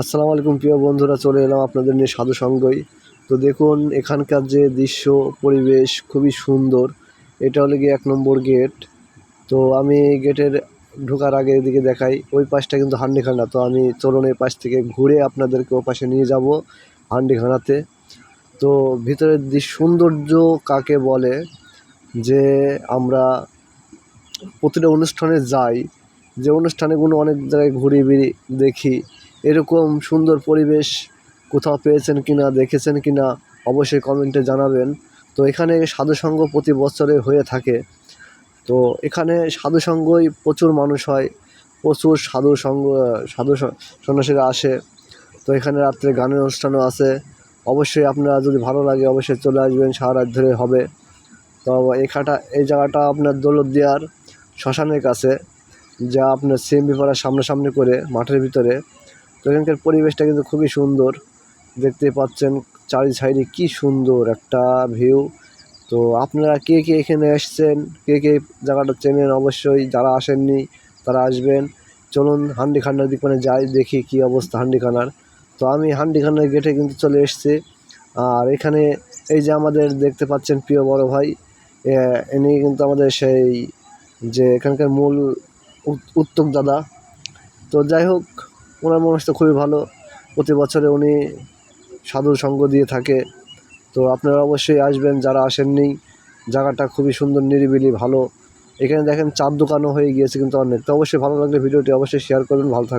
আসসালামু আলাইকুম, প্রিয় বন্ধুরা, চলে এলাম আপনাদের নিয়ে সাধু সঙ্গই। তো দেখুন, এখানকার যে দৃশ্য, পরিবেশ খুবই সুন্দর। এটা হলো গিয়ে এক নম্বর গেট। তো আমি গেটের ঢোকার আগে এদিকে দেখাই, ওই পাশটা কিন্তু হান্ডিখানা। তো আমি চলুন এই পাশ থেকে ঘুরে আপনাদেরকে ও পাশে নিয়ে যাব হান্ডিখানাতে। তো ভিতরের সৌন্দর্য কাকে বলে? যে আমরা প্রতিটা অনুষ্ঠানে যাই, যে অনুষ্ঠানেগুলো অনেক জায়গায় ঘুরি বেড়ি দেখি এরকম সুন্দর পরিবেশ কোথাও পেয়েছেন কিনা, দেখেছেন কিনা, অবশ্যই কমেন্টে জানাবেন। তো এখানে সাধুসঙ্গ প্রতি বছরে হয়ে থাকে। তো এখানে সাধুসঙ্গই প্রচুর মানুষ হয়, প্রচুর সাধু সঙ্গ সাধু সন্ন্যাসীরা আসে। তো এখানে রাত্রে গানের অনুষ্ঠানও আছে। অবশ্যই আপনারা যদি ভালো লাগে অবশ্যই চলে আসবেন, সারা রাত ধরে হবে। তো এখানটা এই জায়গাটা আপনার দৌলতদিয়ার শ্মশানের কাছে, যা আপনার সিএমবি পাড়ার সামনাসামনি করে, মাঠের ভিতরে। তো এখানকার পরিবেশটা কিন্তু খুবই সুন্দর। দেখতে পাচ্ছেন চারি সাইডে কি সুন্দর একটা ভিউ তো আপনারা কে কে এখানে এসছেন কে কে জায়গাটা চেনেন অবশ্যই যারা আসেননি তারা আসবেন। চলুন হান্ডিখানার দিক মানে যাই দেখি কি অবস্থা হান্ডিখানার তো আমি হান্ডিখানার গেটে কিন্তু চলে এসেছি। আর এখানে এই যে আমাদের দেখতে পাচ্ছেন প্রিয় বড় ভাই এ, ইনি কিন্তু আমাদের সেই যে এখানকার মূল উত- দাদা। তো যাই হোক ওনার মানুষটা খুবই ভালো। প্রতি বছরে উনি সাধুর সঙ্গ দিয়ে থাকে। তো আপনারা অবশ্যই আসবেন যারা আসেননি। জায়গাটা খুবই সুন্দর, নিরিবিলি, ভালো। এখানে দেখেন চার দোকানও হয়ে গিয়েছে কিন্তু অনেক। তো অবশ্যই ভালো লাগলে ভিডিওটি অবশ্যই শেয়ার করবেন, ভালো থাকবেন।